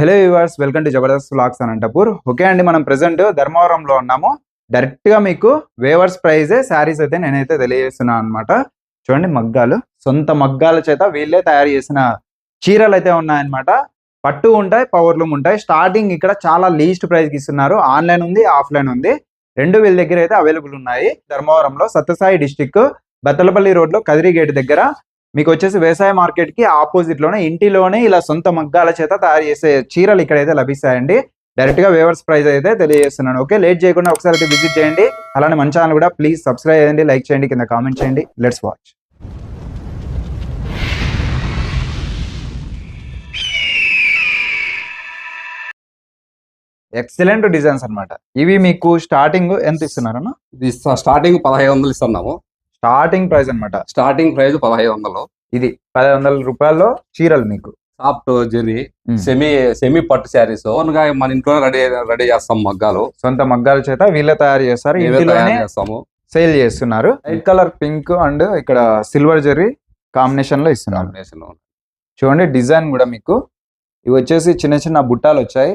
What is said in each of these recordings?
Hello viewers welcome to Jabardasth vlogs Anantapur okay అండి మనం present ధర్మవరంలో ఉన్నాము. డైరెక్ట్గా మీకు వేవర్స్ ప్రైజే శారీస్ అయితే నేనైతే తెలియజేస్తున్నాను అనమాట చూడండి మగ్గాలు. సొంత మగ్గాల చేత వీళ్ళే తయారు చేసిన చీరలు అయితే ఉన్నాయన్నమాట. పట్టు ఉంటాయి పవర్లూమ్ ఉంటాయి. స్టార్టింగ్ ఇక్కడ చాలా లీస్ట్ ప్రైస్కి ఇస్తున్నారు. ఆన్లైన్ ఉంది ఆఫ్లైన్ ఉంది. రెండు వీళ్ళ దగ్గర అయితే అవైలబుల్ ఉన్నాయి. ధర్మవరంలో సత్యసాయి డిస్టిక్ బత్తలపల్లి రోడ్లో కదిరి గేట్ దగ్గర. మీకు వచ్చేసి వ్యవసాయ మార్కెట్కి ఆపోజిట్లోనే ఇంటిలోనే ఇలా సొంత మగ్గాల చేత తయారు చేసే చీరలు ఇక్కడైతే లభిస్తాయండి. డైరెక్ట్గా వేవర్స్ ప్రైస్ అయితే తెలియజేస్తున్నాను. ఓకే లేట్ చేయకుండా ఒకసారి అయితే విజిట్ చేయండి. అలానే మన ఛానల్ కూడా ప్లీజ్ సబ్స్క్రైబ్ చేయండి లైక్ చేయండి కింద కామెంట్ చేయండి. Let's watch. ఎక్సలెంట్ డిజైన్స్ అనమాట ఇవి మీకు స్టార్టింగ్ ఎంత ఇస్తున్నారన్న? ఇది స్టార్టింగ్ పదహైదు వందలు ఇస్తున్నాము. స్టార్టింగ్ ప్రైస్ అన్నమాట. స్టార్టింగ్ ప్రైస్ పదహైదు వందలు. ఇది పది వందల రూపాయల్లో చీరలు మీకు. సాఫ్ట్ జెరీ. సెమీ సెమీ పట్టు శారీస్. ఓన్గా మన ఇంట్లో రెడీ రెడీ చేస్తాం మగ్గాలు. సొంత మగ్గాల చేత వీళ్ళే తయారు చేస్తారు. ఇంటిలోనే చేస్తాము. సేల్ చేస్తున్నారు. వైట్ కలర్ పింక్ అండ్ ఇక్కడ సిల్వర్ జెర్రీ కాంబినేషన్లో ఇస్తున్నారు. కాంబినేషన్లో. చూడండి డిజైన్ కూడా మీకు. ఇవి వచ్చేసి చిన్న చిన్న బుట్టాలు వచ్చాయి.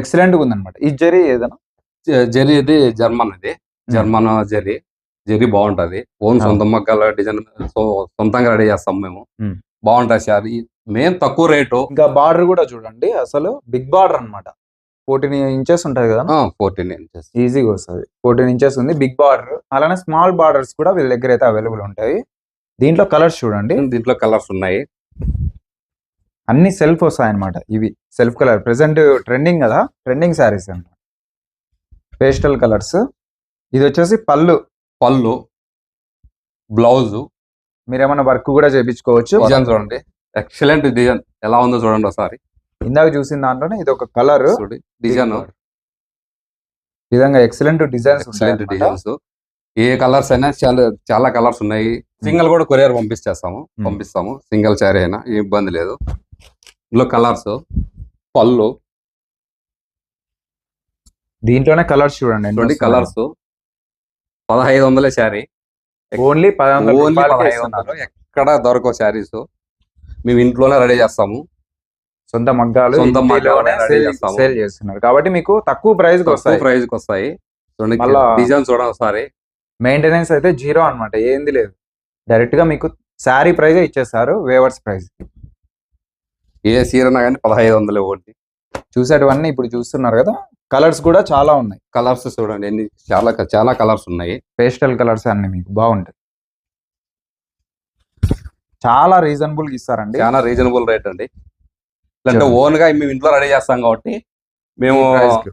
ఎక్సలెంట్గా ఉందన్నమాట. ఈ జెరీ ఏదైనా? జెరీ ఇది జర్మన్ ఇది. జర్మన్ జెరీ. జెరీ బాగుంటది. ఓన్. సొంత మగ్గాల డిజైన్ సొంతంగా రెడీ చేస్తాం మేము. బాగుంటాయి శారీ. మేము తక్కువ రేటు. ఇంకా బార్డర్ కూడా చూడండి. అసలు బిగ్ బార్డర్ అన్నమాట. ఫోర్టీన్ ఇంచెస్ ఉంటది కదా? Fourteen inches. ఈజీగా వస్తుంది. ఫోర్టీన్ ఇంచెస్ ఉంది. Big border. అలానే స్మాల్ బార్డర్స్ కూడా వీళ్ళ దగ్గర అయితే అవైలబుల్ ఉంటాయి. దీంట్లో కలర్స్ చూడండి. దీంట్లో కలర్స్ ఉన్నాయి. అన్ని సెల్ఫ్ వస్తాయి అనమాట ఇవి సెల్ఫ్ కలర్. ప్రెసెంట్ ట్రెండింగ్ కదా? ట్రెండింగ్ శారీస్ అన్నమాట. Pastel colours. ఇది వచ్చేసి పళ్ళు. పళ్ళు బ్లౌజ్. మీరు ఏమైనా వర్క్ కూడా చేయించుకోవచ్చు డిజైన్ చూడండి. Excellent design. ఎలా ఉందో చూడండి ఒకసారి. ఇందాక చూసిన దాంట్లోనే ఇది ఒక కలర్. డిజైన్. విధంగా ఎక్సలెంట్ డిజైన్స్ ఎక్సలెంట్ డిజైన్స్. ఏ కలర్స్ అయినా చాలా చాలా కలర్స్ ఉన్నాయి. సింగిల్ కూడా కొరియర్ పంపించేస్తాము పంపిస్తాము. సింగిల్ శారీ అయినా ఏ ఇబ్బంది లేదు. ఇందులో కలర్స్ పళ్ళు. దీంట్లోనే కలర్స్ చూడండి. చూడండి కలర్స్. పదహైదు వందలే శారీ. ఓన్లీ ఓన్లీ పదహైదు వందలు ఎక్కడ దొరకవు శారీస్. మేము ఇంట్లోనే రెడీ చేస్తాము. సొంత మగ్గాలు సొంత మగ్గాలు. సేల్ చేస్తున్నారు. కాబట్టి మీకు తక్కువ ప్రైస్ వస్తాయి. ప్రైస్కి వస్తాయి. డిజైన్ చూడండి ఒకసారి మెయింటెనెన్స్ అయితే జీరో అన్నమాట. ఏంది లేదు. డైరెక్ట్గా మీకు శారీ ప్రైజ్ ఇచ్చేస్తారు వేవర్స్ ప్రైస్ ఏ సీరనా కానీ పదహైదు వందలు ఒకటి చూసేటివన్నీ ఇప్పుడు చూస్తున్నారు కదా. కలర్స్ కూడా చాలా ఉన్నాయి. కలర్స్ చూడండి ఎన్ని చాలా చాలా కలర్స్ ఉన్నాయి. పేస్టల్ కలర్స్ అన్ని మీకు బాగుంటాయి. చాలా రీజనబుల్గా ఇస్తారండి. చాలా రీజనబుల్ రేట్ అండి. అంటే. ఓన్గా మేము ఇంట్లో రెడీ చేస్తాం కాబట్టి మేము.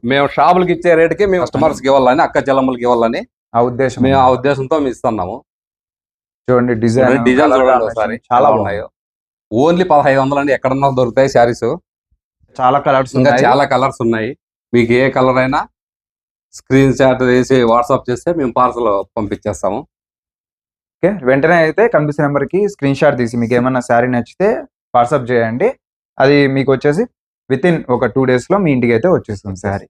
మేము షాపులకి ఇచ్చే రేటుకి మేము కస్టమర్స్కి ఇవ్వాలని అక్క చెల్లమ్మలకి ఇవ్వాలని ఆ ఉద్దేశం మేము ఆ ఉద్దేశంతో మేము ఇస్తున్నాము. చూడండి డిజైన్ డిజైన్ చూడండి ఒకసారి. చాలా ఉన్నాయో. ఓన్లీ పదహైదు వందలు అండి. ఎక్కడన్నా దొరుకుతాయి శారీస్. చాలా కలర్స్ ఇంకా ఉన్నాయి. చాలా కలర్స్ ఉన్నాయి. మీకు ఏ కలర్ అయినా స్క్రీన్ షాట్ వేసి వాట్సాప్ చేస్తే మేము పార్సల్ పంపించేస్తాము. ఓకే వెంటనే అయితే కనిపిస్తున్న నెంబర్కి స్క్రీన్ షాట్ తీసి మీకు ఏమైనా శారీ నచ్చితే వాట్సాప్ చేయండి. అది మీకు వచ్చేసి విత్ ఇన్ ఒక టూ డేస్లో మీ ఇంటికి అయితే వచ్చేస్తుంది శారీ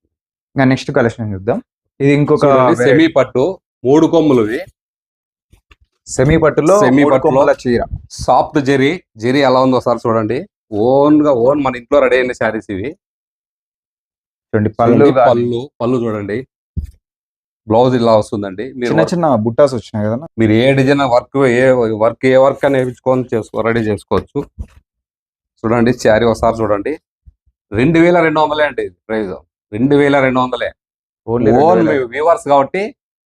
ఇంకా నెక్స్ట్ కలెక్షన్ చూద్దాం. ఇది ఇంకొక సెమీ పట్టు మూడు కొమ్ములువి. సెమీ పట్టులో మూడు పట్టులో చీర. సాఫ్ట్ జెరీ జెరీ ఎలా ఉందో ఒకసారి చూడండి. ఓన్గా ఓన్ మన ఇంట్లో రెడీ అయిన శారీస్ ఇవి. చూడండి పళ్ళు పళ్ళు పళ్ళు చూడండి. బ్లౌజ్ ఇలా వస్తుందండి. మీరు చిన్న చిన్న బుట్టాస్ వచ్చినాయి కదా? మీరు ఏ డిజైన్ వర్క్ ఏ వర్క్ ఏ వర్క్ అని వేయించుకొని చేసుకో రెడీ చేసుకోవచ్చు. చూడండి శారీ ఒకసారి చూడండి. రెండు వేల రెండు వందలే అండి ప్రైస్. రెండు వేల రెండు వందలే. ఓన్లీ ఓన్ వ్యూవర్స్ కాబట్టి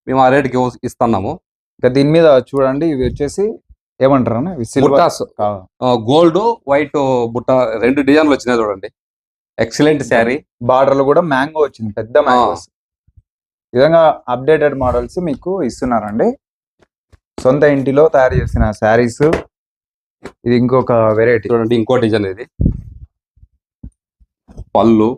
మేము ఆ రేట్కి ఇస్తున్నాము. ఇంకా దీని మీద చూడండి ఇవి వచ్చేసి ఏమంటారు బుట్టాస్ గోల్డ్ వైట్ బుట్ట రెండు డిజైన్లు వచ్చినాయి చూడండి. ఎక్సలెంట్ శారీ. బార్డర్లో కూడా మ్యాంగో వచ్చింది పెద్ద మ్యాంగోస్. ఈ విధంగా అప్డేటెడ్ మోడల్స్ మీకు ఇస్తున్నారండి. సొంత ఇంటిలో తయారు చేసిన శారీస్. ఇది ఇంకొక వెరైటీ. చూడండి ఇంకో డిజైన్ ఇది. పళ్ళు.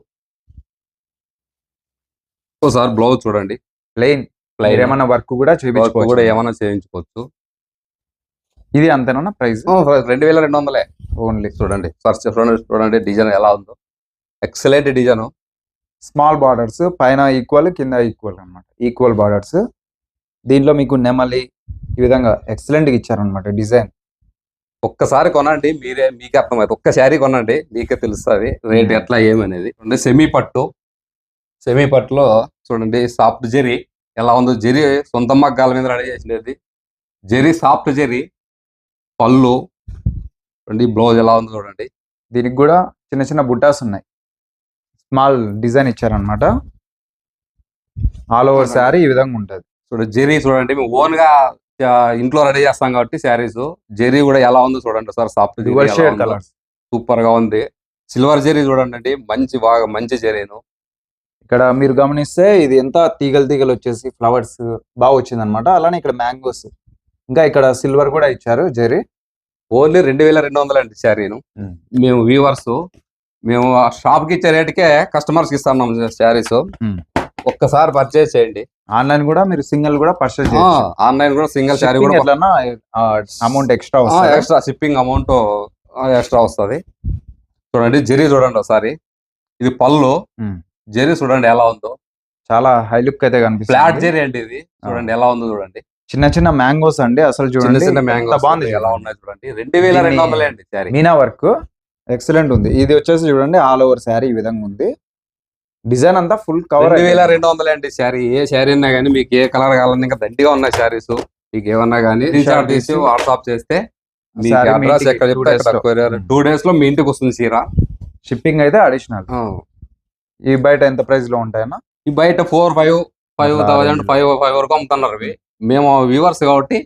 ఒకసారి బ్లౌజ్ చూడండి. ప్లెయిన్. ప్లెయిన్. ఏమైనా వర్క్ కూడా వర్క్ చేయించుకోవచ్చు కూడా ఏమైనా చేయించుకోవచ్చు. ఇది అంతేనా ప్రైస్? రెండు వేల రెండు వందలే. ఓన్లీ. చూడండి సర్చ్ చూడండి చూడండి డిజైన్ ఎలా ఉందో. ఎక్సలెంట్ డిజైన్ స్మాల్ బార్డర్స్ పైన ఈక్వల్ కింద ఈక్వల్ అన్నమాట. ఈక్వల్ బార్డర్స్ దీంట్లో మీకు నెమలి ఈ విధంగా ఎక్సలెంట్గా ఇచ్చారనమాట డిజైన్. ఒక్కసారి కొనండి మీరే మీకే అర్థమవుతుంది. ఒక్క శారీ కొనండి మీకే తెలుస్తుంది రేట్ Hmm. ఎట్లా ఏమనేది. చూడండి సెమీ పట్టు. సెమీ పట్టులో చూడండి సాఫ్ట్ జెరీ ఎలా ఉందో జెరీ సొంత మగ్గాల మీద రెడీ చేసినది జెరీ సాఫ్ట్ జెరీ పళ్ళు చూడండి బ్లౌజ్ ఎలా ఉందో చూడండి. దీనికి కూడా చిన్న చిన్న బుట్టాస్ ఉన్నాయి. స్మాల్ డిజైన్ ఇచ్చారనమాట ఆల్ ఓవర్. శారీ ఈ విధంగా ఉంటది. చూడండి జెరీ చూడండి మేము ఓన్గా ఇంట్లో రెడీ చేస్తాం కాబట్టి శారీస్. జెరీ కూడా ఎలా ఉందో చూడండి సార్ సాఫ్ట్ సూపర్గా ఉంది. సిల్వర్ జెరీ చూడండి అండి మంచి బాగా మంచి జెరీను. ఇక్కడ మీరు గమనిస్తే ఇది ఎంత తీగలు తీగలు వచ్చేసి ఫ్లవర్స్ బాగా వచ్చింది అనమాట అలానే ఇక్కడ మ్యాంగోస్ ఇంకా ఇక్కడ సిల్వర్ కూడా ఇచ్చారు జెరీ ఓన్లీ రెండు వేల రెండు వందలు అండి శారీను Hmm. మేము వ్యూవర్స్ మేము ఆ షాప్కి ఇచ్చే రేటుకే కస్టమర్స్కి ఇస్తున్నాం శారీస్. Hmm. ఒక్కసారి పర్చేస్ చేయండి. ఆన్లైన్ కూడా మీరు సింగిల్ కూడా పర్చేస్ ఆన్లైన్ కూడా సింగిల్ శారీ కూడా amount extra extra shipping amount extra వస్తది? చూడండి జెరీ చూడండి ఒకసారి. ఇది పళ్ళు. Hmm. జెరీ చూడండి ఎలా ఉందో. చాలా హై లుక్ అయితే ఫ్లాట్ కనిపిస్తుంది జెరీ అండి ఇది. చూడండి ఎలా ఉందో చూడండి. చిన్న చిన్న మ్యాంగోస్ అండి అసలు చూడండి. చిన్న మ్యాంగో బాగుంది ఎలా ఉన్నాయి చూడండి. రెండు వేల రెండు వందలే అండి శారీ. మీనా వర్క్ ఎక్సలెంట్ ఉంది. ఇది వచ్చేసి చూడండి ఆల్ ఓవర్ శారీ ఈ విధంగా ఉంది. డిజైన్ అంతా ఫుల్ కవర్ రెండు వేల రెండు వందలు అండి శారీ. ఏ శారీ అయినా కానీ మీకు ఏ కలర్ కావాలన్నా ఇంకా దండిగా ఉన్నాయి శారీస్ మీకు ఏమన్నా కానీ రీఛార్జ్ తీసి వాట్సాప్ చేస్తే అడ్రస్ ఎక్కడ Hmm. టూ డేస్లో మీ ఇంటికి వస్తుంది చీర. షిప్పింగ్ అయితే అడిషనల్. ఈ బయట ఎంత ప్రైస్లో ఉంటాయన్నా? ఈ బయట four five five thousand. Five five వరకు అమ్ముతున్నారు ఇవి మేము వ్యూవర్స్ కాబట్టి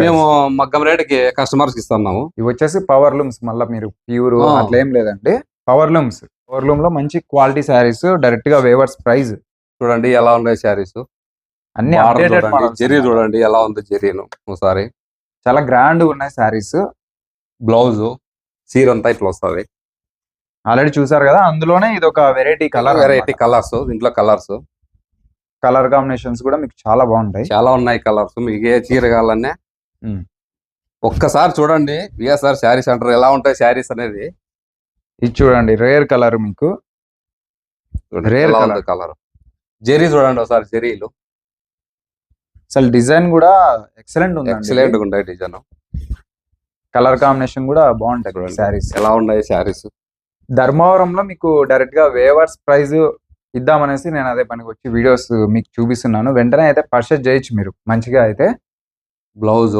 మేము మగ్గం రేటుకి కస్టమర్స్ ఇస్తున్నాము. ఇవి వచ్చేసి పవర్ లూమ్స్ మళ్ళీ మీరు ప్యూర్. అట్లా ఏం లేదండి. పవర్ లూమ్స్ పవర్ లూమ్లో మంచి క్వాలిటీ శారీస్ డైరెక్ట్గా వేవర్స్ ప్రైస్ చూడండి ఎలా ఉన్నాయి శారీస్ అన్ని జెరీ చూడండి ఎలా ఉంది జెరీను ఒకసారి. చాలా గ్రాండ్ ఉన్నాయి శారీస్ బ్లౌజ్ చీర అంతా ఇట్లా వస్తుంది. ఆల్రెడీ చూసారు కదా అందులోనే ఇది ఒక వెరైటీ కలర్ వెరైటీ కలర్స్ దీంట్లో కలర్స్ కలర్ కాంబినేషన్స్ కూడా మీకు చాలా బాగుంటాయి. చాలా ఉన్నాయి కలర్స్. మీకు ఏ చీర కావాలన్నా. ఒక్కసారి చూడండి. విఎస్ఆర్ శారీ సెంటర్ ఎలా ఉంటాయి శారీస్ అనేది. ఇది చూడండి రేర్ కలర్ మీకు. Rare colour. కలర్. జెరీ చూడండి ఒకసారి జెరీలు. అసలు డిజైన్ కూడా ఎక్సలెంట్ ఉంది ఎక్సలెంట్ ఉంటాయి డిజైన్. కలర్ కాంబినేషన్ కూడా బాగుంటాయి. శారీస్. ఎలా ఉన్నాయి శారీస్. ధర్మవరంలో మీకు డైరెక్ట్గా వేవర్స్ ప్రైస్ ఇద్దామనేసి నేను అదే పనికి వచ్చి వీడియోస్ మీకు చూపిస్తున్నాను. వెంటనే అయితే పర్చేస్ చేయొచ్చు మీరు. మంచిగా అయితే బ్లౌజ్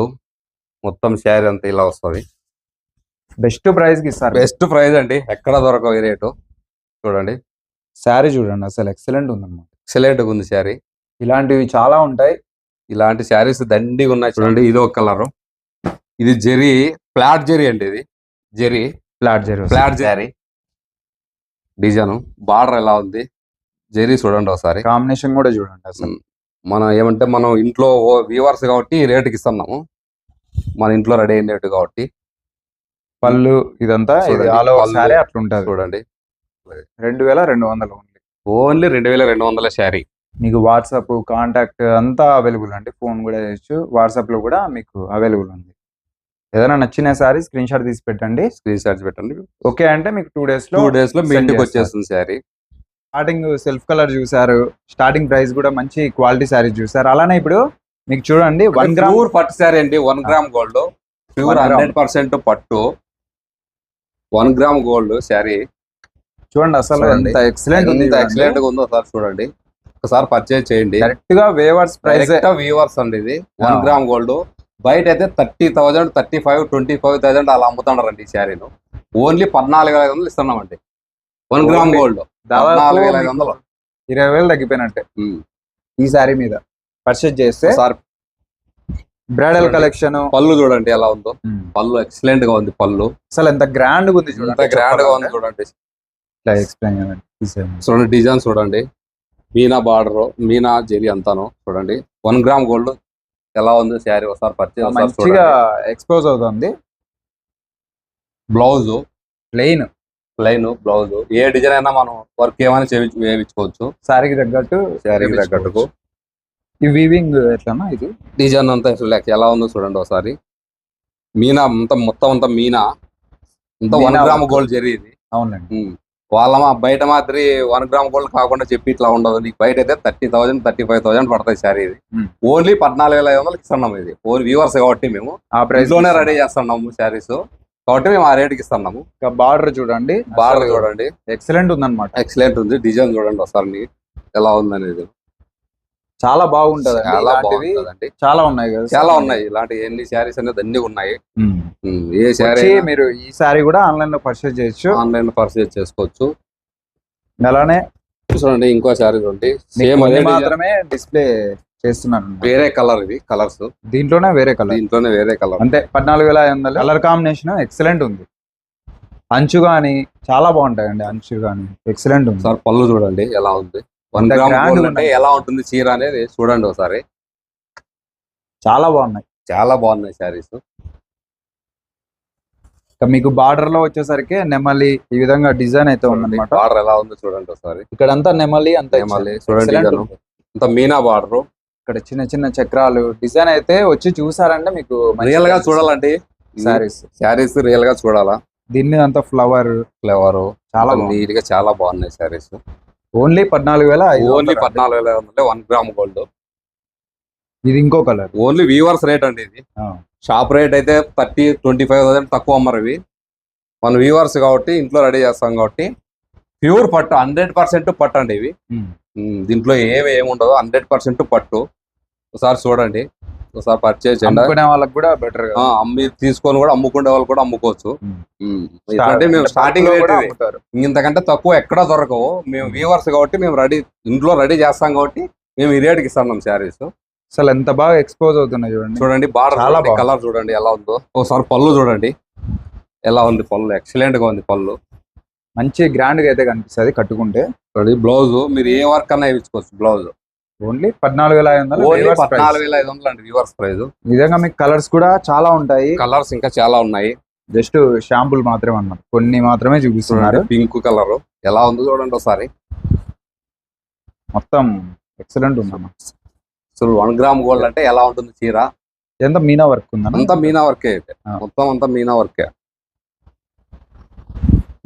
మొత్తం శారీ అంతా ఇలా వస్తుంది. బెస్ట్ ప్రైస్కి ఇస్తారు. బెస్ట్ ప్రైస్ అండి. ఎక్కడ దొరకవు ఈ రేటు. చూడండి. శారీ చూడండి అసలు ఎక్సలెంట్ ఉందన్నమాట. ఎక్సలెంట్గా ఉంది శారీ. ఇలాంటివి చాలా ఉంటాయి. ఇలాంటి శారీస్ దండిగా ఉన్నాయి చూడండి ఇది ఒక కలర్. ఇది జెరీ ఫ్లాట్ జెరీ అండి ఇది. Zari. Flat zari flat zari. Design border ఎలా ఉంది? జెరీ చూడండి ఒకసారి. కాంబినేషన్ కూడా చూడండి అసలు. మనం ఏమంటే మనం ఇంట్లో వ్యూవర్స్ కాబట్టి రేటుకి ఇస్తున్నాము మన. ఇంట్లో రెడీ అయిన రేటు కాబట్టి. పళ్ళు ఇదంతా. శారీ అట్లా ఉంటుంది చూడండి. రెండు వేల రెండు వందలు ఓన్లీ. ఓన్లీ రెండు వేల రెండు వందల శారీ. మీకు వాట్సాప్ కాంటాక్ట్ అంతా అవైలబుల్ అండి. ఫోన్ కూడా చేయొచ్చు. వాట్సాప్లో కూడా మీకు అవైలబుల్ ఉంది. ఏదైనా నచ్చిన సారీ స్క్రీన్ షాట్ తీసి పెట్టండి. స్క్రీన్ షాట్స్ పెట్టండి. ఓకే అంటే మీకు టూ డేస్లో టూ డేస్లో మీ ఇంటికి. వచ్చేస్తుంది శారీ. స్టార్టింగ్ సెల్ఫ్ కలర్ చూసారు స్టార్టింగ్ ప్రైస్ కూడా మంచి క్వాలిటీ శారీస్ చూసారు అలానే ఇప్పుడు మీకు చూడండి వన్ గ్రామ్ ప్యూర్ పట్టు శారీ అండి. One gram gold pure. Hundred percent పట్టు. వన్ గ్రామ్ గోల్డ్ శారీ చూడండి అసలు. ఎంత ఎక్సలెంట్ ఉంది ఎక్సలెంట్గా ఉందో సార్ చూడండి. ఒకసారి పర్చేజ్ చేయండి. డైరెక్ట్గా వేవర్స్ ప్రైస్ వ్యూవర్స్ అండి ఇది. వన్. గ్రామ్ గోల్డ్ బయట అయితే thirty thousand thirty five twenty five thousand అలా అమ్ముతున్నారండి ఈ శారీను ఓన్లీ పద్నాలుగు ఐదు వందలు ఇస్తున్నామండి. One gram. గోల్డ్ దాదాపు ఇరవై వేలు తగ్గిపోయినట్టే. ఈ శారీ మీద పర్చేస్ చేస్తే బ్రైడల్. కలెక్షన్ పళ్ళు చూడండి ఎలా ఉందో. పళ్ళు ఎక్సలెంట్గా ఉంది పళ్ళు. అసలు ఎంత గ్రాండ్ ఉంది ఎంత చూడండి గ్రాండ్గా ఉంది చూడండి. ఎక్స్ప్లెయిన్ చూడండి డిజైన్ చూడండి. మీనా బార్డర్ మీనా జెరీ అంతాను చూడండి. వన్ గ్రామ్ గోల్డ్ ఎలా ఉంది శారీ ఒకసారి పర్చేజ్ మంచిగా ఎక్స్పోజ్ అవుతుంది. బ్లౌజ్ ప్లెయిన్ ప్లెయిన్ బ్లౌజ్ ఏ డిజైన్ అయినా మనం వర్క్ ఏమైనా వేయించుకోవచ్చు. శారీకి తగ్గట్టు శారీకి తగ్గట్టుకు. ఈ వీవింగ్ ఎట్లనా ఇది? డిజైన్ అంతా లెక్క ఎలా ఉందో చూడండి ఒకసారి. మీనా అంతా మొత్తం అంతా మీనా? అంతా వన్ గ్రామ్. గోల్డ్ జెరీ ఇది. అవునండి. వాళ్ళ మా బయట మాదిరి వన్ గ్రామ్ గోల్డ్ కాకుండా చెప్పి ఇట్లా ఉండదు. నీకు బయట అయితే thirty thousand thirty five thousand పడతాయి శారీ ఇది. ఓన్లీ పద్నాలుగు వేల ఐదు వందలకి ఇస్తున్నాం ఇది. ఓన్లీ వ్యూవర్స్ కాబట్టి మేము. ఆ ప్రైస్ ఇంట్లోనే రెడీ చేస్తున్నాము శారీస్. కాబట్టి మేము ఆ రేటుకి ఇస్తున్నాము బార్డర్ చూడండి. బార్డర్ చూడండి. ఎక్సలెంట్ ఉందన్నమాట. ఎక్సలెంట్ ఉంది. డిజైన్ చూడండి ఒకసారి ఎలా ఉందనేది. చాలా బాగుంటది. చాలా బాగుంటుందండి. చాలా ఉన్నాయి కదా. చాలా ఉన్నాయి. ఇలాంటి ఎన్ని శారీస్ అనేది అన్ని ఉన్నాయి. ఏ శారీ మీరు ఈ సారీ కూడా ఆన్లైన్లో పర్చేస్ చేయొచ్చు. ఆన్లైన్ పర్చేజ్ చేసుకోవచ్చు. అలానే చూడండి ఇంకో శారీ చూడండి. సేమ్ అదే. మాత్రమే డిస్ప్లే చేస్తున్నాను. వేరే కలర్ ఇది కలర్స్. దీంట్లోనే వేరే కలర్. దీంట్లోనే వేరే కలర్. అంతే పద్నాలుగు వేల ఐదు వందలు. కలర్ కాంబినేషన్ ఎక్సలెంట్ ఉంది. అంచు గాని చాలా బాగుంటాయండి అంచు గాని. ఎక్సలెంట్ ఉంది. ఒకసారి పళ్ళు చూడండి ఎలా ఉంది. వన్ గ్రామ్ అంటే. ఎలా ఉంటుంది చీర అనేది చూడండి ఒకసారి. చాలా బాగున్నాయి. చాలా బాగున్నాయి శారీస్. మీకు బార్డర్లో వచ్చేసరికి నెమలి ఈ విధంగా డిజైన్ అయితే ఉందన్నమాట. బార్డర్ ఎలా ఉందో చూడండి ఒకసారి. ఇక్కడ అంతా నెమలి అంతా నెమలి. చూడండి. అంత మీనా బార్డర్. ఇక్కడ చిన్న చిన్న చక్రాలు డిజైన్ అయితే వచ్చి చూసారంటే మీకు రియల్గా చూడాలండి. సారీస్ శారీస్. రియల్గా చూడాలా? దీన్ని అంతా ఫ్లవర్ ఫ్లేవర్ చాలా నీట్గా చాలా బాగున్నాయి శారీస్. ఓన్లీ పద్నాలుగు వేల ఓన్లీ. పద్నాలుగు వేల వన్ గ్రామ్ గోల్డ్ ఇది ఇంకో కలర్ ఓన్లీ వీవర్స్ రేట్ అండి ఇది. షాప్ రేట్ అయితే థర్టీ ట్వంటీ ఫైవ్ థౌసండ్ తక్కువ అమ్మరు ఇవి మన వ్యూవర్స్ కాబట్టి ఇంట్లో రెడీ చేస్తాం కాబట్టి ప్యూర్ పట్టు హండ్రెడ్ పర్సెంట్ పట్టు అండి ఇవి దీంట్లో ఏమి ఏమి ఉండదు హండ్రెడ్ పర్సెంట్ పట్టు. ఒకసారి చూడండి. ఒకసారి పర్చేజ్ అమ్ముకునే వాళ్ళకి కూడా బెటర్ అమ్మి తీసుకొని కూడా అమ్ముకునే వాళ్ళు కూడా అమ్ముకోవచ్చు. ఎందుకంటే మేము స్టార్టింగ్ రేట్ ఇంతకంటే తక్కువ ఎక్కడా దొరకవు. మేము వ్యూవర్స్ కాబట్టి మేము రెడీ ఇంట్లో రెడీ చేస్తాం కాబట్టి మేము ఈ రేట్కి ఇస్తున్నాం శారీస్. అసలు ఎంత బాగా ఎక్స్పోజ్ అవుతున్నాయి చూడండి. చూడండి బాగుంది. కలర్ చూడండి ఎలా ఉందో. ఒకసారి పళ్ళు చూడండి. ఎలా ఉంది పళ్ళు? ఎక్సలెంట్గా ఉంది పళ్ళు. మంచి గ్రాండ్గా అయితే కనిపిస్తుంది కట్టుకుంటే. బ్లౌజ్ మీరు ఏ వర్క్ అన్నా వేయించుకోవచ్చు బ్లౌజ్ ఓన్లీ పద్నాలుగు వేల ఐదు వందలు. పద్నాలుగు వేల ఐదు వందలు అండి వ్యూవర్స్ ప్రైస్ ఈ విధంగా మీకు కలర్స్ కూడా చాలా ఉంటాయి. కలర్స్ ఇంకా చాలా ఉన్నాయి. జస్ట్ షాంపుల్ మాత్రమే అన్నమాట. కొన్ని మాత్రమే చూపిస్తున్నారు. Pink colour. ఎలా ఉందో చూడండి ఒకసారి. మొత్తం ఎక్సలెంట్ ఉందన్న అసలు వన్ గ్రామ్ గోల్డ్ అంటే ఎలా ఉంటుంది చీర? ఎంత మీనా వర్క్ ఉందన్న? అంతా మీనా వర్కే. మొత్తం అంతా మీనా వర్కే.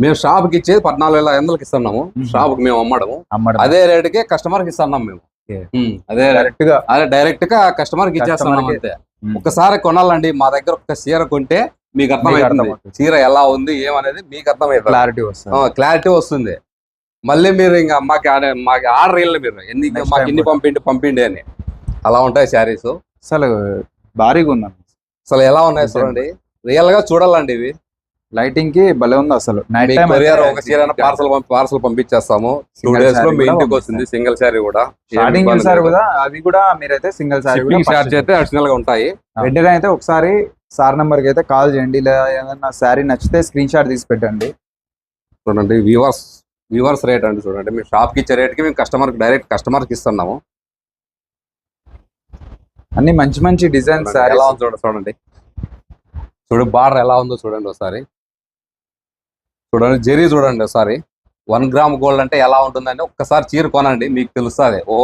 మేము షాప్కి ఇచ్చేది పద్నాలుగు వేల ఐదు వందలకి ఇస్తున్నాము. మ్మ్. షాప్కి మేము అమ్మడము. అమ్మడం అదే రేటుకే కస్టమర్కి ఇస్తున్నాం మేము. అదే డైరెక్ట్గా అదే డైరెక్ట్గా కస్టమర్కి ఇచ్చేస్తున్నాం. అంతే. ఒకసారి కొనాలండి మా దగ్గర ఒక చీర కొంటే మీకు అర్థమవుతుంది. చీర ఎలా ఉంది ఏమనేది మీకు అర్థమవుతుంది. క్లారిటీ వస్తుంది. క్లారిటీ వస్తుంది. మళ్ళీ మీరు ఇంకా మాకు ఆడ- మాకు ఆర్డర్ ఇవ్వాలి మీరు. ఎన్ని మాకు కూడా. పంపిండి పంపిండి అని. అలా ఉంటాయి శారీస్. అసలు భారీగా ఉందన్న అసలు ఎలా ఉన్నాయి. చూడండి. రియల్గా చూడాలండి ఇవి. లైటింగ్కి భలే ఉంది అసలు. నైట్ మీ టైం కొరియర్ ఒక చీర పార్సల్ పార్సల్ పంపించేస్తాము. టూ Single డేస్లో saree మీ కూడా ఇంటికి వస్తుంది సింగిల్ శారీ కూడా. స్టార్టింగ్ చూసారు కదా అవి కూడా మీరైతే సింగిల్ సారీ షిప్పింగ్ చార్జ్ అయితే అడిషనల్గా ఉంటాయి. వెంటనే అయితే ఒకసారి సార్ నెంబర్కి అయితే కాల్ చేయండి. లేదా ఏదైనా శారీ నచ్చితే స్క్రీన్ షాట్ తీసి పెట్టండి. చూడండి వ్యూవర్స్ వ్యూవర్స్ రేట్ అండి చూడండి. మేము షాప్కి ఇచ్చే రేట్కి మేము కస్టమర్ డైరెక్ట్ కస్టమర్కి ఇస్తున్నాము. అన్ని మంచి మంచి డిజైన్ చూడండి, శారీ ఎలా ఉందో చూడండి చూడండి. చూడు బార్డర్ ఎలా ఉందో చూడండి ఒకసారి. చూడండి జెరీ చూడండి ఒకసారి. వన్ గ్రామ్ గోల్డ్ అంటే ఎలా ఉంటుందని ఒక్కసారి చీర కొనండి మీకు తెలుస్తుంది ఓ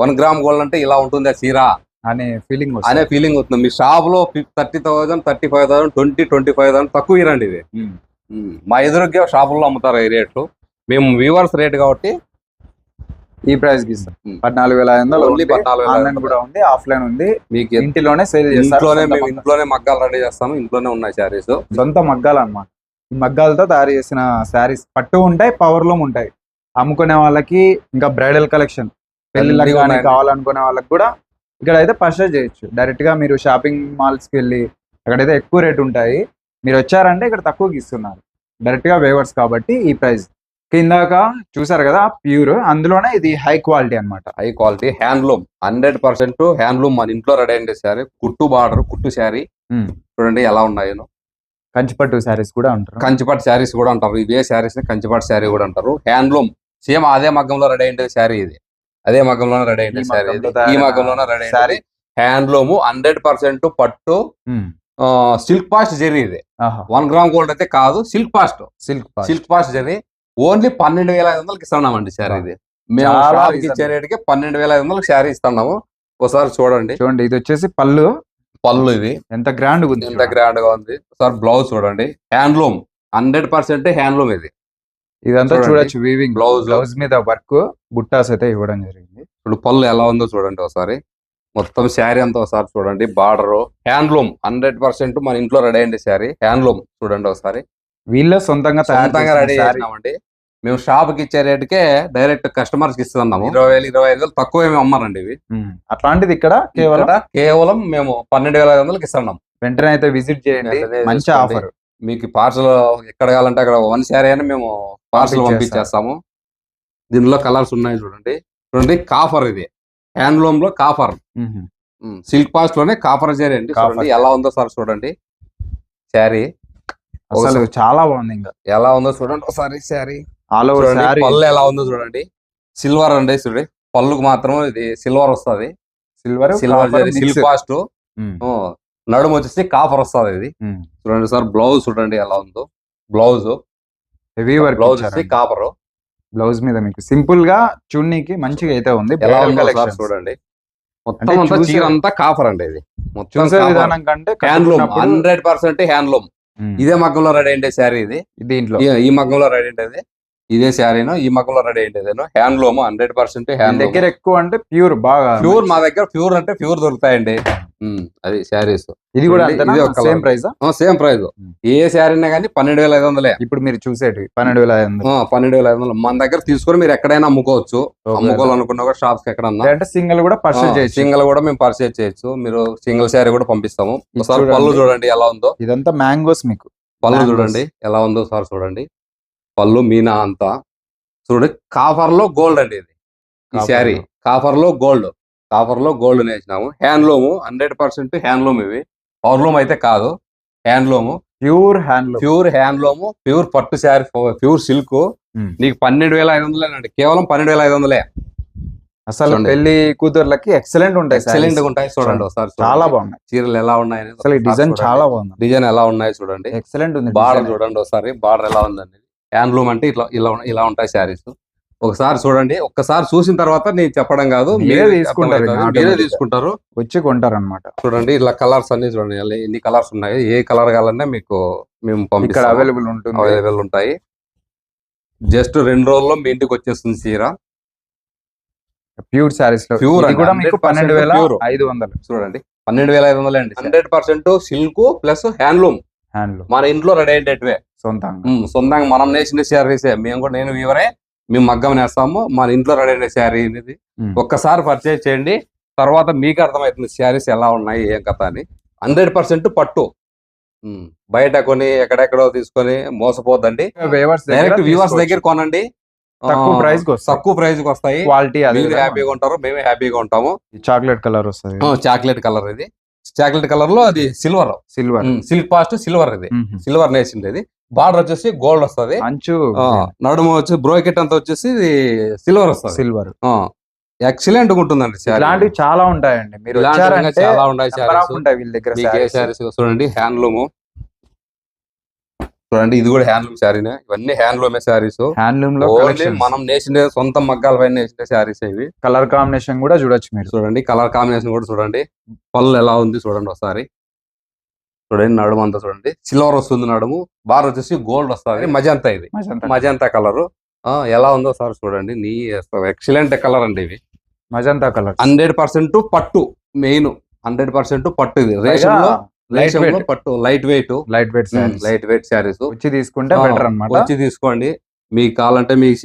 వన్ గ్రామ్ గోల్డ్ అంటే ఇలా ఉంటుంది ఆ చీర. అనే ఫీలింగ్ అనే ఫీలింగ్ వస్తుంది. మీ షాప్లో thirty thousand thirty five thousand twenty twenty five thousand తక్కువ ఇరండి ఇది. మా ఎదురుగా షాపుల్లో అమ్ముతారు ఈ రేట్లు. మేము వ్యూవర్స్ రేట్ కాబట్టి ఈ ప్రైస్కి. పద్నాలుగు వేల ఐదు వందలు Only పద్నాలుగు ఆన్లైన్. కూడా ఉంది ఆఫ్లైన్ ఉంది. మీకు ఇంటిలోనే సేల్ ఇంట్లోనే మేము ఇంట్లోనే మగ్గాలు రెడీ చేస్తాము. ఇంట్లోనే ఉన్నాయి శారీస్. సొంత మగ్గాలు అన్నమాట మగ్గాలతో తయారు చేసిన శారీస్. పట్టు ఉంటాయి పవర్ లూమ్ ఉంటాయి. అమ్ముకునే వాళ్ళకి ఇంకా బ్రైడల్ కలెక్షన్. అన్నీ కానీ. కావాలనుకునే వాళ్ళకి కూడా ఇక్కడ అయితే పర్చేస్ చేయొచ్చు. డైరెక్ట్గా మీరు షాపింగ్ మాల్స్కి వెళ్ళి అక్కడైతే ఎక్కువ రేట్ ఉంటాయి. మీరు వచ్చారంటే ఇక్కడ తక్కువకి ఇస్తున్నారు. డైరెక్ట్గా వేవర్స్ కాబట్టి ఈ ప్రైస్ కిందాక చూసారు కదా ప్యూర్ అందులోనే ఇది హై క్వాలిటీ అన్నమాట. High quality handloom hundred percent handloom మన ఇంట్లో రెడీ అయిన శారీ. కుట్టు బార్డర్ కుట్టు శారీ. ఉమ్. చూడండి ఎలా ఉన్నాయో. కంచిపట్టు శారీస్ కూడా ఉంటారు కంచిపట్టు శారీస్ కూడా అంటారు. ఇవే శారీస్ కంచిపట్టు శారీ కూడా అంటారు. హ్యాండ్లూమ్. సేమ్ అదే మగ్గంలో రెడీ అయిండే శారీ ఇది. అదే మగ్గంలోనే రెడీ అయిండే ఈ శారీ ఈ మగ్గంలోనే రెడీ శారీ. అయింది హ్యాండ్లూమ్ హండ్రెడ్ పర్సెంట్ పట్టు. సిల్క్ పాస్ట్ జరీ ఇది. వన్ గ్రామ్ గోల్డ్ అయితే కాదు silk past. Silk silk past zari. Only పన్నెండు వేల ఐదు వందలకి ఇస్తున్నామండి శారీ ఇది. మేము ఇచ్చే. రేటుకి పన్నెండు వేల ఐదు వందలకి శారీ ఇస్తున్నాము. ఒకసారి చూడండి. చూడండి ఇది వచ్చేసి పళ్ళు పళ్ళు ఇది. ఎంత గ్రాండ్ ఉంది ఎంత. గ్రాండ్గా ఉంది. ఒకసారి బ్లౌజ్ చూడండి. హ్యాండ్లూమ్ హండ్రెడ్ పర్సెంట్ హ్యాండ్లూమ్ ఇది. ఇదంతా. చూడొచ్చు వీవింగ్ Blouse. బ్లౌజ్ మీద వర్క్ బుట్టాస్ అయితే ఇవ్వడం జరిగింది. ఇప్పుడు పళ్ళు ఎలా ఉందో చూడండి ఒకసారి. మొత్తం శారీ అంతా ఒకసారి చూడండి. బార్డర్. హ్యాండ్లూమ్ హండ్రెడ్ పర్సెంట్ మన ఇంట్లో రెడీ అయ్యింది శారీ. హ్యాండ్లూమ్ చూడండి ఒకసారి. వీళ్ళే సొంతంగా సొంతంగా రెడీ. చేసినామండి. మేము షాప్కి ఇచ్చే రేటుకే డైరెక్ట్ కస్టమర్స్కి ఇస్తున్నాము ఇరవై వేలు ఇరవై ఐదు వేలు తక్కువ ఏమి అమ్మారండి ఇవి. అట్లాంటిది ఇక్కడ కేవలం? కేవలం మేము పన్నెండు వేల ఐదు వందలకి ఇస్తున్నాం. వెంటనే అయితే విజిట్ చేయండి. మంచి. ఆఫర్. మీకు పార్సల్ ఎక్కడ కావాలంటే అక్కడ వన్ శారీ అని మేము పార్సల్ పంపించేస్తాం. పంపించేస్తాము. దీనిలో కలర్స్ ఉన్నాయి చూడండి. చూడండి కాఫర్ ఇది. హ్యాండ్లూమ్లో కాఫర్ సిల్క్ పాస్ట్లోనే కాఫర్ శారీ అండి. చూడండి ఎలా ఉందో సార్ చూడండి. శారీ. అసలు చాలా బాగుంది ఇంకా. ఎలా ఉందో చూడండి. ఒకసారి శారీ. All over sari. పళ్ళు ఎలా ఉందో చూడండి. సిల్వర్ అండి చూడండి పళ్ళుకు మాత్రం ఇది సిల్వర్ వస్తది. సిల్వర్ సిల్వర్ సిల్క్ పాస్ట్ నడుము వచ్చేసి కాఫర్ వస్తది ఇది. చూడండి సార్ బ్లౌజ్ చూడండి ఎలా ఉందో. Blouse heavy work blouse copper blouse మీద మీకు సింపుల్గా చున్నీకి మంచిగా అయితే ఉంది. ఎలా సార్. చూడండి. మొత్తం అంటే అంతా చీర అంతా కాఫర్ అండి ఇది. మొత్తం విధానం కంటే హ్యాండ్లూమ్ హండ్రెడ్ పర్సెంట్ హ్యాండ్లూమ్ ఇదే మగ్గంలో రెడీ అయ్యే శారీ ఇది. దీంట్లో. ఈ- మగ్గంలో రెడీ అయ్యేది ఇదే శారీను ఈ మగ్గంలో రెడీ అయ్యేదేను హ్యాండ్లూమ్ హండ్రెడ్ పర్సెంట్ హ్యాండ్లూమ్ దగ్గర ఎక్కువ అంటే ప్యూర్ బాగా ప్యూర్ మా దగ్గర ప్యూర్ అంటే ప్యూర్ దొరుకుతాయండి. అది శారీస్. ఇది కూడా. Same price same price um. ఏ శారీ అయినా కానీ పన్నెండు వేల ఐదు వందలే. ఇప్పుడు మీరు చూసేటివి పన్నెండు వేల ఐదు వందలు. పన్నెండు వేల ఐదు వందలు. మన దగ్గర తీసుకొని మీరు ఎక్కడైనా అమ్ముకోవచ్చు. అమ్ముకోవాలనుకున్నా కూడా షాప్స్ ఎక్కడన్నా. అంటే సింగిల్ కూడా పర్చేజ్ చేయొచ్చు. సింగిల్ కూడా మేము పర్చేజ్ చేయొచ్చు. మీరు సింగిల్ శారీ కూడా పంపిస్తాము. ఒకసారి చూడండి. పళ్ళు చూడండి ఎలా ఉందో. ఇదంతా మ్యాంగోస్ మీకు. పళ్ళు. చూడండి ఎలా ఉందో సార్ చూడండి. పళ్ళు మీనా అంతా. చూడండి కాఫర్లో గోల్డ్ అండి ఇది. ఈ శారీ. లో. కాఫర్లో గోల్డ్. కాఫర్లో గోల్డ్ నేసినాము హ్యాండ్లూమ్ హండ్రెడ్ పర్సెంట్ హ్యాండ్లూమ్ ఇవి. పవర్లూమ్ అయితే కాదు. Handloom. Pure handloom. Pure handloom pure పట్టు శారీ ప్యూర్ సిల్క్. నీకు పన్నెండు వేల ఐదు వందలేనండి కేవలం పన్నెండు వేల ఐదు వందలే. అసలు. పెళ్ళి కూతుర్లకి ఎక్సలెంట్ ఉంటాయి ఎక్సలెంట్. ఉంటాయి. చూడండి ఒకసారి చాలా బాగున్నాయి. చీరలు ఎలా ఉన్నాయి అసలు డిజైన్ చాలా బాగుంది. డిజైన్ ఎలా ఉన్నాయి చూడండి. ఎక్సలెంట్ ఉంది బార్డర్. చూడండి ఒకసారి. బార్డర్ ఎలా ఉందండి హ్యాండ్లూమ్ అంటే ఇట్లా ఇలా ఇలా ఉంటాయి శారీస్. ఒకసారి చూడండి ఒక్కసారి చూసిన తర్వాత నేను చెప్పడం కాదు మీరే తీసుకుంటారు మీరే. తీసుకుంటారు. వచ్చి కొంటారు అనమాట చూడండి ఇలా కలర్స్ అన్ని చూడండి ఎన్ని కలర్స్ ఉన్నాయి ఏ కలర్ కావాలన్నా మీకు మేము ఇక్కడ పంపిస్తాం అవైలబుల్ ఉంటుంది. అవైలబుల్ ఉంటాయి. జస్ట్ రెండు రోజుల్లో మీ ఇంటికి వచ్చేస్తుంది చీర. ప్యూర్ సారీస్లో అండి, కూడా మీకు 100% పన్నెండు వేల. ఐదు వందలు. చూడండి పన్నెండు వేల ఐదు వందలు అండి. Hundred percent silk plus handloom. Handloom. మన ఇంట్లో రెడీ అయ్యేటట్టువే. సొంతంగా. సొంతంగా మనం నేసిన శారీసే మేము కూడా నేను వీవరే మేము మగ్గం నేస్తాము మన ఇంట్లో రెడీ అయిన శారీ అనేది. ఒక్కసారి పర్చేజ్ చేయండి తర్వాత మీకు అర్థమవుతుంది శారీస్ ఎలా ఉన్నాయి ఏం కథ అని. హండ్రెడ్ పర్సెంట్ పట్టు. బయట కొని ఎక్కడెక్కడో తీసుకొని మోసపోద్దండి. డైరెక్ట్ వ్యూవర్స్ దగ్గర కొనండి. తక్కువ ప్రైస్ తక్కువ ప్రైస్కి వస్తాయి. క్వాలిటీ హ్యాపీగా ఉంటారు మేము హ్యాపీగా ఉంటాము. చాక్లెట్ కలర్ వస్తుంది. చాక్లెట్ కలర్ ఇది. చాక్లెట్ కలర్లో అది silver silver silk past silver ఇది. సిల్వర్ నేసింది ఇది. బార్డర్ వచ్చేసి గోల్డ్ వస్తది. అంచు. నడుము వచ్చి బ్రోకెట్ అంతా వచ్చేసి సిల్వర్ వస్తుంది. సిల్వర్. ఎక్సలెంట్ ఉంటుందండి. ఇలాంటివి చాలా ఉంటాయండి. మీరు చాలా ఉంటాయి వీళ్ళ దగ్గర శారీస్. చూడండి హ్యాండ్లూమ్. చూడండి ఇది కూడా హ్యాండ్లూమ్ శారీనే. ఇవన్నీ హ్యాండ్లూమే శారీస్. హ్యాండ్లూమ్లో మనం నేసిన సొంత మగ్గాల పైన నేసిన శారీస్ ఇవి. కలర్ కాంబినేషన్ కూడా చూడొచ్చు మీరు. చూడండి కలర్ కాంబినేషన్ కూడా చూడండి. పళ్ళు ఎలా ఉంది చూడండి ఒకసారి. చూడండి నడుము అంతా చూడండి. సిల్వర్ వస్తుంది నడుము. బార్ వచ్చేసి గోల్డ్ వస్తుంది. మజంతా ఇది. మజంతా. కలర్. ఎలా ఉందో సార్ చూడండి. నీ ఎక్సలెంట్ కలర్ అండి ఇవి. Magenta colour. హండ్రెడ్ పర్సెంట్ పట్టు మెయిన్. హండ్రెడ్ పర్సెంట్ పట్టు ఇది. రేషన్లో రేషన్ పట్టు light weight light weight light weight saris. వచ్చి తీసుకుంటే బెటర్ అన్నమాట. వచ్చి తీసుకోండి. మీకు కావాలంటే మీకు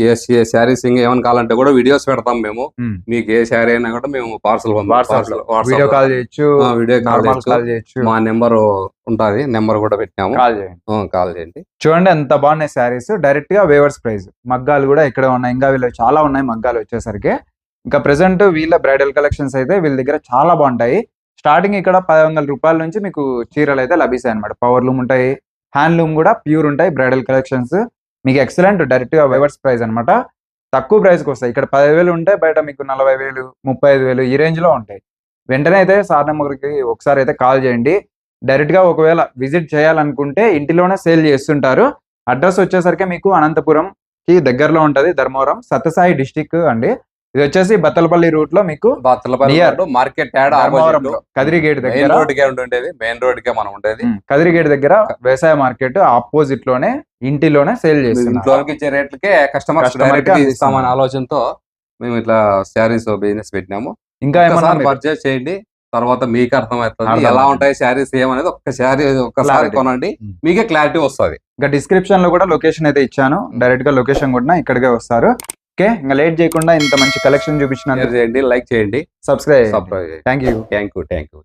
శారీస్ ఇంకా ఏమైనా కావాలంటే కూడా వీడియోస్ పెడతాం మేము. మీకు ఏ శారీ అయినా కూడా మేము పార్సల్ వాట్సాప్లో వీడియో కాల్ చేయొచ్చు వీడియో కాల్ చేయొచ్చు. మా నెంబర్ ఉంటది. నెంబర్ కూడా పెట్టాము కాల్ చేయండి. కాల్ చేయండి. చూడండి ఎంత బాగున్నాయి శారీస్ డైరెక్ట్గా వేవర్స్ ప్రైస్ మగ్గాలు కూడా ఇక్కడ ఉన్నాయి. ఇంకా వీళ్ళు చాలా ఉన్నాయి మగ్గాలు వచ్చేసరికి. ఇంకా ప్రెసెంట్ వీళ్ళ బ్రైడల్ కలెక్షన్స్ అయితే వీళ్ళ దగ్గర చాలా బాగుంటాయి. స్టార్టింగ్ ఇక్కడ పది వందల రూపాయల నుంచి మీకు చీరలు అయితే లభిస్తాయి అనమాట పవర్ లూమ్ ఉంటాయి. హ్యాండ్ లూమ్ కూడా ప్యూర్ ఉంటాయి బ్రైడల్ కలెక్షన్స్ మీకు ఎక్సలెంట్ డైరెక్ట్గా వైవర్స్ ప్రైస్ అన్నమాట. తక్కువ ప్రైస్కి వస్తాయి. ఇక్కడ పదివేలు ఉంటే బయట మీకు నలభై వేలు ముప్పై ఐదు వేలు ఈ రేంజ్లో ఉంటాయి. వెంటనే అయితే సార్ నెంబర్కి ఒకసారి అయితే కాల్ చేయండి. డైరెక్ట్గా ఒకవేళ విజిట్ చేయాలనుకుంటే ఇంటిలోనే సేల్ చేస్తుంటారు. అడ్రస్ వచ్చేసరికి మీకు అనంతపురం కి దగ్గరలో ఉంటది. ధర్మవరం సత్యసాయి డిస్టిక్ అండి. ఇది వచ్చేసి బత్తలపల్లి రూట్లో మీకు బత్తలపల్లి మార్కెట్ కదిరిగేట్ దగ్గర. మెయిన్ రోడ్ కే ఉండేది మెయిన్ రోడ్ మనం ఉండేది. కదిరిగేట్ దగ్గర వ్యవసాయ మార్కెట్ ఆపోజిట్లోనే ఇంటిలోనే సేల్ చేస్తున్నాం ఇంట్లోకి ఇచ్చే కస్టమర్ ఆలోచనతో మేము ఇట్లా శారీస్ బిజినెస్ పెట్టినాము. ఇంకా ఏమన్నా పర్చేస్ చేయండి తర్వాత మీకు అర్థమవుతుంది ఎలా ఉంటాయి శారీస్ ఏమనేది ఒక శారీ ఒక్కసారి కొనండి మీకే క్లారిటీ వస్తుంది. ఇంకా డిస్క్రిప్షన్లో కూడా లొకేషన్ అయితే ఇచ్చాను. డైరెక్ట్గా లొకేషన్ కూడా ఇక్కడికే వస్తారు. ఓకే? ఇంకా లేట్ చేయకుండా ఇంత మంచి కలెక్షన్ చూపించినందుకు చేయండి లైక్ చేయండి subscribe thank you thank you thank you